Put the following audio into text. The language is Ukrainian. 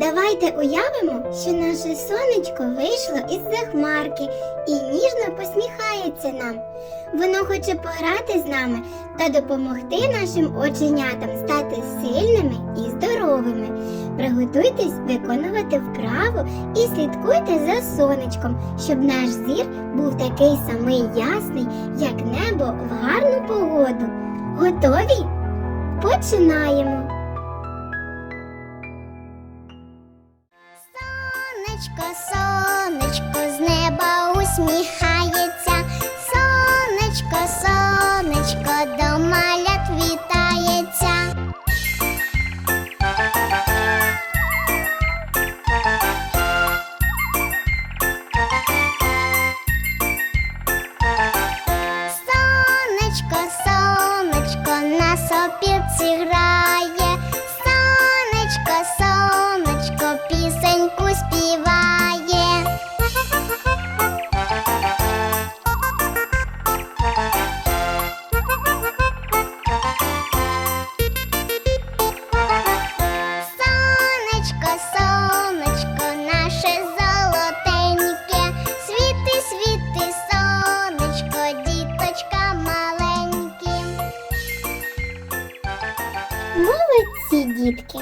Давайте уявимо, що наше сонечко вийшло із захмарки і ніжно посміхається нам. Воно хоче пограти з нами та допомогти нашим оченятам стати сильними і здоровими. Приготуйтесь виконувати вправу і слідкуйте за сонечком, щоб наш зір був такий самий ясний, як небо в гарну погоду. Готові? Починаємо! Сонечко, сонечко, з неба усміхається. Сонечко, сонечко, до малят вітається. Сонечко, сонечко, на сопілці грає. Молодці, дітки!